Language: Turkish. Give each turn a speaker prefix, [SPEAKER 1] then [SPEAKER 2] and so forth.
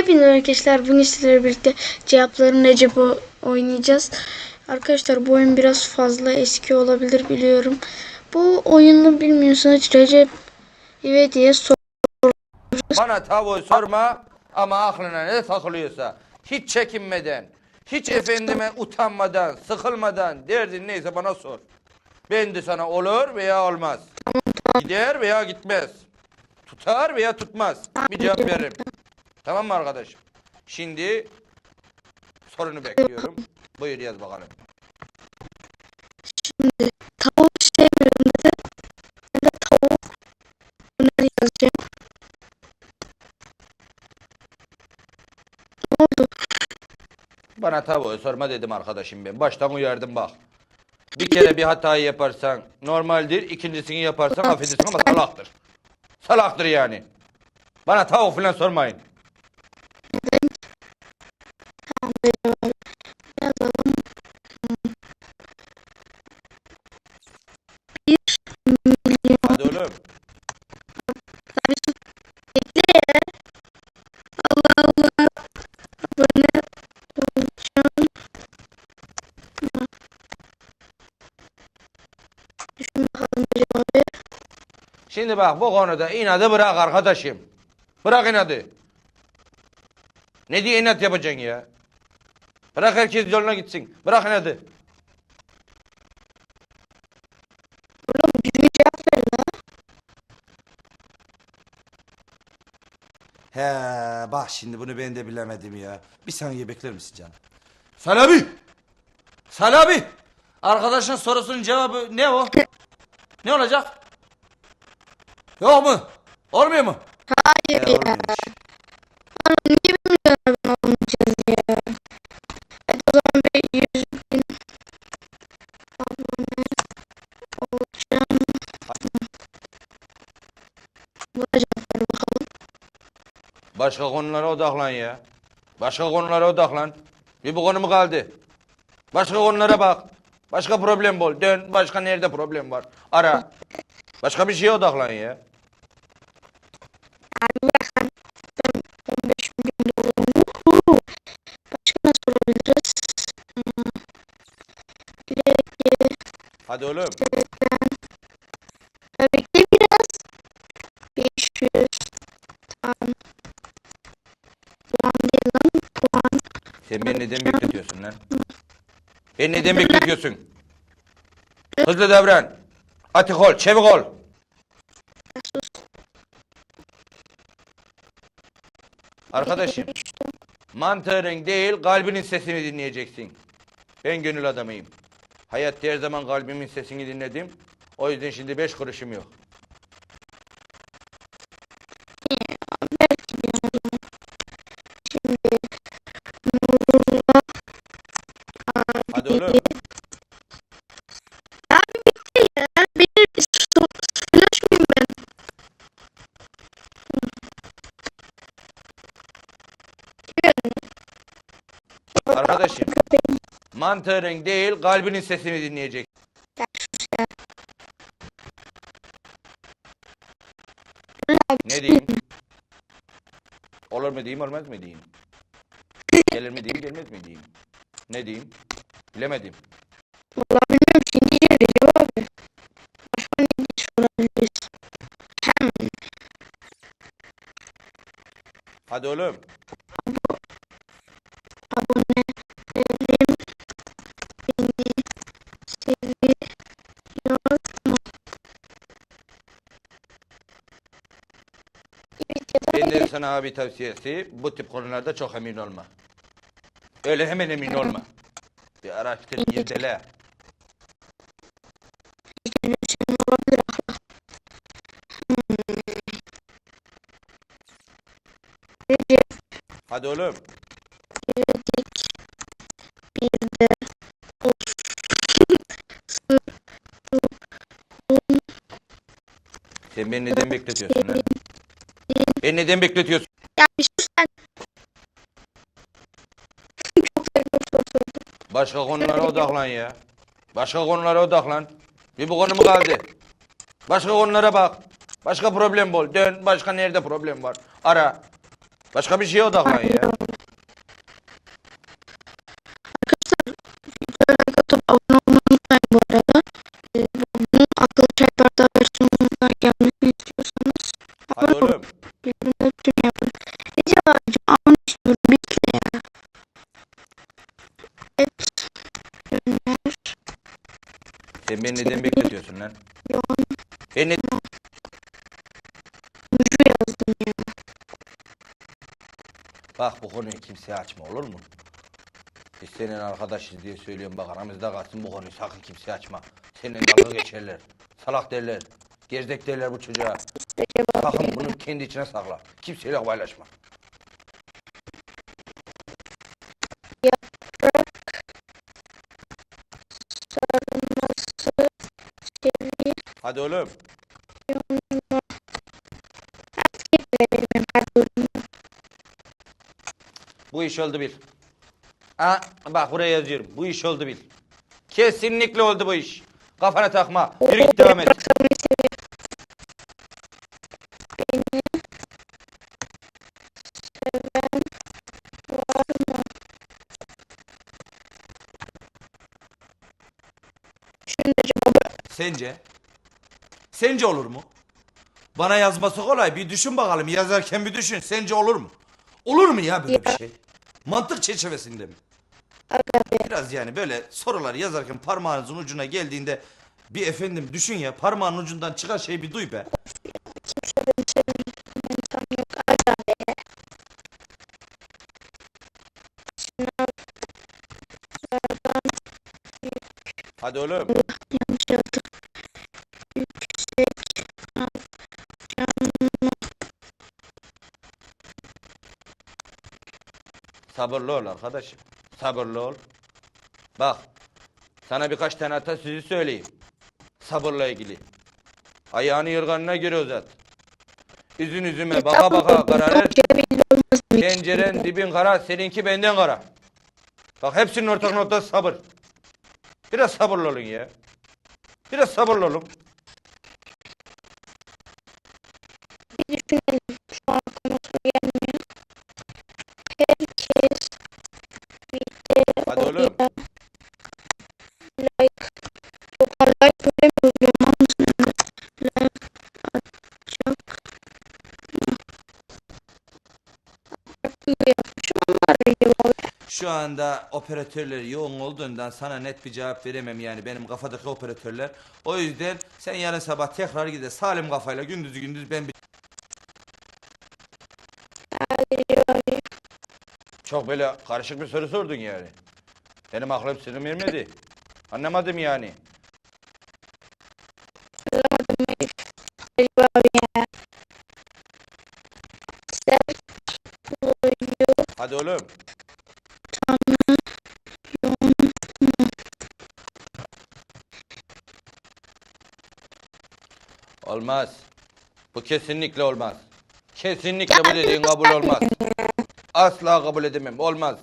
[SPEAKER 1] Hepinize arkadaşlar bugün sizlerle birlikte cevapların Recep'i oynayacağız. Arkadaşlar bu oyun biraz fazla eski olabilir biliyorum. Bu oyunu bilmiyorsanız Recep İvedik'e sor.
[SPEAKER 2] Bana tavuğu sorma ama aklına ne takılıyorsa hiç çekinmeden, hiç efendime utanmadan, sıkılmadan derdin neyse bana sor. Ben de sana olur veya olmaz. Gider veya gitmez. Tutar veya tutmaz. Bir cevap veririm. Tamam mı arkadaşım? Şimdi sorunu bekliyorum. Buyur yaz bakalım.
[SPEAKER 1] Tavuk sevmiyorum dedi. Ben de tavuk bunları yazacağım. Ne oldu?
[SPEAKER 2] Bana tavuğu sorma dedim arkadaşım ben. Baştan uyardım bak. Bir kere bir hatayı yaparsan normaldir. ikincisini yaparsan affedersin ama salaktır. Salaktır yani. Bana tavuk falan sormayın. Hadi oğlum.
[SPEAKER 1] Kardeşim bekle ya. Allah Allah. Abone olacağım. Düşün bakalım Recep abi.
[SPEAKER 2] Şimdi bak bu konuda inadı bırak arkadaşım. Bırak inadı. Ne diye inat yapacaksın ya? Bırak herkes yoluna gitsin. Bırak inadı.
[SPEAKER 3] He bak şimdi bunu ben de bilemedim ya. Bir saniye bekler misin canım? Salabi! Salabi! Arkadaşın sorusunun cevabı ne o? ne olacak? Yok mu? Olmuyor mu?
[SPEAKER 1] Hayır
[SPEAKER 3] He
[SPEAKER 1] ya.
[SPEAKER 3] olmuyormuş.
[SPEAKER 1] Ama niye abone olmayacağız ya? Hadi o zaman bir yüz bin abone olacağım. Bulacağım.
[SPEAKER 2] Başka konulara odaklan ya. Başka konulara odaklan. Bir bu konu mu kaldı? Başka konulara bak. Başka problem bul. Dön başka nerede problem var. Ara. Başka bir şeye odaklan ya.
[SPEAKER 1] Abi bakın ben 15 milyon dolarım. Uhu. Başka ne sorabiliriz? Hmm. LG
[SPEAKER 2] Hadi oğlum. Neden bekletiyorsun lan? Beni neden bekletiyorsun? Hızlı davran. Atik ol, çevik ol. Arkadaşım, mantığın değil kalbinin sesini dinleyeceksin. Ben gönül adamıyım. Hayatta her zaman kalbimin sesini dinledim. O yüzden şimdi beş kuruşum yok. Arkadaşım,
[SPEAKER 1] Köpeğim.
[SPEAKER 2] mantığın değil kalbinin sesini
[SPEAKER 1] ya.
[SPEAKER 2] Ne diyeyim? Olur mu diyeyim, olmaz mı diyeyim? Gelir mi diyeyim, gelmez mi diyeyim? Ne diyeyim? Bilemedim.
[SPEAKER 1] Vallahi bilmiyorum şimdi Recep abi. Başka ne sorabiliriz?
[SPEAKER 2] Hadi oğlum. Sana abi tavsiyesi bu tip konularda çok emin olma. Öyle hemen emin olma. Bir araştır, irdele. Hadi oğlum.
[SPEAKER 1] İvedik bir de
[SPEAKER 2] Sen beni neden bekletiyorsun lan? Beni neden bekletiyorsun?
[SPEAKER 1] Ya bir sus sen. Çok soru.
[SPEAKER 2] Başka konulara odaklan ya. Başka konulara odaklan. Bir bu konu mu kaldı? Başka konulara bak. Başka problem bul. Dön başka nerede problem var. Ara. Başka bir şeye odaklan ya.
[SPEAKER 1] Like atıp
[SPEAKER 2] Sen beni neden bekletiyorsun lan?
[SPEAKER 1] Yoğun.
[SPEAKER 2] Beni
[SPEAKER 1] Ucu yazdım ya.
[SPEAKER 2] Bak bu konuyu kimseye açma olur mu? Biz senin arkadaşız diye söylüyorum bak aramızda kalsın bu konuyu sakın kimseye açma. Seninle dalga geçerler. Salak derler. Gerzek derler bu çocuğa. Sakın bunu kendi içine sakla. Kimseyle paylaşma. Hadi oğlum. Bu iş oldu bil. Ha, bak buraya yazıyorum. Bu iş oldu bil. Kesinlikle oldu bu iş. Kafana takma. Yürü git devam et.
[SPEAKER 3] Sence? Sence olur mu? Bana yazması kolay. Bir düşün bakalım. Yazarken bir düşün. Sence olur mu? Olur mu ya böyle bir şey? Mantık çerçevesinde mi? Biraz yani böyle sorular yazarken parmağınızın ucuna geldiğinde bir efendim düşün ya parmağın ucundan çıkan şeyi bir duy be.
[SPEAKER 1] Kimse beni
[SPEAKER 2] Sabırlı ol arkadaşım. Sabırlı ol. Bak. Sana birkaç tane atasözü söyleyeyim. Sabırla ilgili. Ayağını yorganına göre uzat. Üzün üzüme baka baka kararır.
[SPEAKER 1] mı?
[SPEAKER 2] Penceren dibin kara, seninki benden kara. Bak hepsinin ortak noktası sabır. Biraz sabırlı olun ya. Biraz sabırlı olun.
[SPEAKER 3] Anda operatörler yoğun olduğundan sana net bir cevap veremem yani benim kafadaki operatörler. O yüzden sen yarın sabah tekrar gide salim kafayla gündüz gündüz ben bir.
[SPEAKER 2] Çok böyle karışık bir soru sordun yani. Benim aklım sınır vermedi. Anlamadım yani. Hadi oğlum. Olmaz. Bu kesinlikle olmaz. Kesinlikle bu dediğin kabul olmaz. Asla kabul edemem. Olmaz.